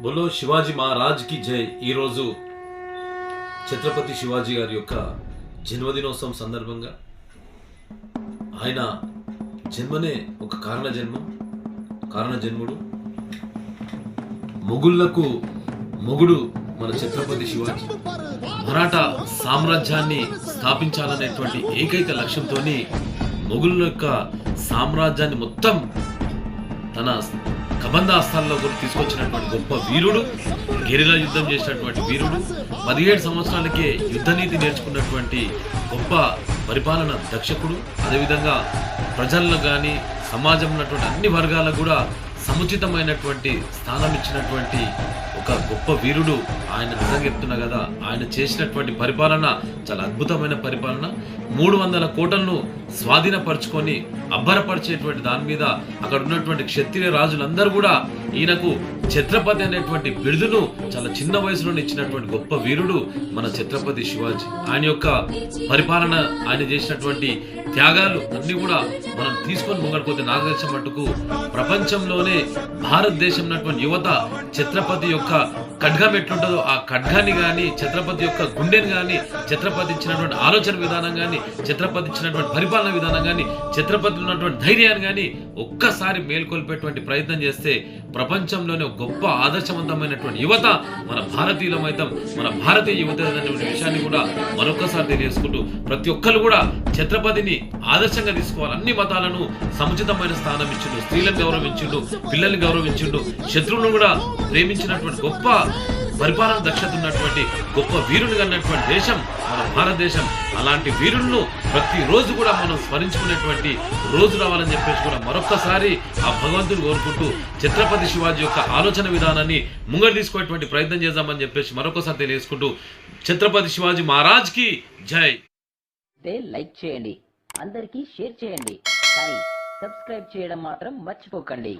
బొలో శివాజీ మహారాజ్కి జై. ఈరోజు ఛత్రపతి శివాజీ గారి యొక్క జన్మదినోత్సవం సందర్భంగా ఆయన జన్మనే ఒక కారణ జన్మం కారణ జన్ముడు మొగుళ్ళకు మొగుడు మన ఛత్రపతి శివాజీ. మరాఠా సామ్రాజ్యాన్ని స్థాపించాలనేటువంటి ఏకైక లక్ష్యంతో మొగుళ్ళ యొక్క సామ్రాజ్యాన్ని మొత్తం తన కబంధ హస్తాల్లో కూడా తీసుకొచ్చినటువంటి గొప్ప వీరుడు గెరిలా యుద్ధం చేసినటువంటి వీరుడు పదిహేడు సంవత్సరాలకే యుద్ధ నీతి నేర్చుకున్నటువంటి గొప్ప పరిపాలన దక్షకుడు. అదేవిధంగా ప్రజల్లో కానీ సమాజంలో ఉన్నటువంటి అన్ని వర్గాలకు కూడా సముచితమైనటువంటి స్థానం ఇచ్చినటువంటి ఒక గొప్ప వీరుడు ఆయన నిజంగా చెప్తున్నా కదా ఆయన చేసినటువంటి పరిపాలన చాలా అద్భుతమైన పరిపాలన. మూడు వందల కోటలను స్వాధీనపరుచుకొని అబ్బరపరిచేటువంటి దాని మీద అక్కడ ఉన్నటువంటి క్షత్రియ రాజులందరూ కూడా ఈయనకు ఛత్రపతి అనేటువంటి బిరుదును చాలా చిన్న వయసులో ఇచ్చినటువంటి గొప్ప వీరుడు మన ఛత్రపతి శివాజీ. ఆయన యొక్క పరిపాలన ఆయన చేసినటువంటి త్యాగాలు అన్ని కూడా మనం తీసుకొని ముంగడిపోతే నాకు తెలిసిన మట్టుకు ప్రపంచంలోనే భారతదేశం యువత ఛత్రపతి యొక్క ఖడ్గం ఎట్లుంటుందో ఆ ఖడ్గాన్ని కానీ ఛత్రపతి యొక్క గుండెని కానీ ఛత్రపతి ఇచ్చినటువంటి ఆలోచన విధానం కానీ ఛత్రపతి ఇచ్చినటువంటి పరిపాలన విధానం కానీ ఛత్రపతిలో ఉన్నటువంటి ధైర్యాన్ని కానీ ఒక్కసారి మేల్కొల్పేటువంటి ప్రయత్నం చేస్తే ప్రపంచంలోనే గొప్ప ఆదర్శవంతమైనటువంటి యువత మన భారతీయులమైతం మన భారతీయ యువత అనేటువంటి విషయాన్ని కూడా మరొకసారి తెలియజేసుకుంటూ ప్రతి ఒక్కరు కూడా ఛత్రపతిని ఆదర్శంగా తీసుకోవాలి. అన్ని మతాలను సముచితమైన స్థానం ఇచ్చిండు. స్త్రీలను గౌరవించిండు పిల్లల్ని గౌరవించిండు శత్రువులను కూడా ప్రేమించినటువంటి గొప్ప పరిపాలన దక్షత ఉన్నటువంటి గొప్ప వీరునిగా ఉన్నటువంటి దేశం మన భారతదేశం. అలాంటి వీరులను ప్రతిరోజు కూడా మనం స్మరించుకునేటువంటి రోజు రావాలని చెప్పేసి కూడా మరొక్కసారి ఆ భగవంతుని కోరుకుంటూ ఛత్రపతి శివాజీ యొక్క ఆలోచన విధానాన్ని ముంగడు తీసుకునేటువంటి ప్రయత్నం చేద్దామని చెప్పేసి మరొకసారి తెలియజేసుకుంటూ ఛత్రపతి శివాజీ మహారాజ్కి జై. లైక్ చేయండి అందరికీ షేర్ చేయండి కానీ సబ్స్క్రైబ్ చేయడం మాత్రం మర్చిపోకండి.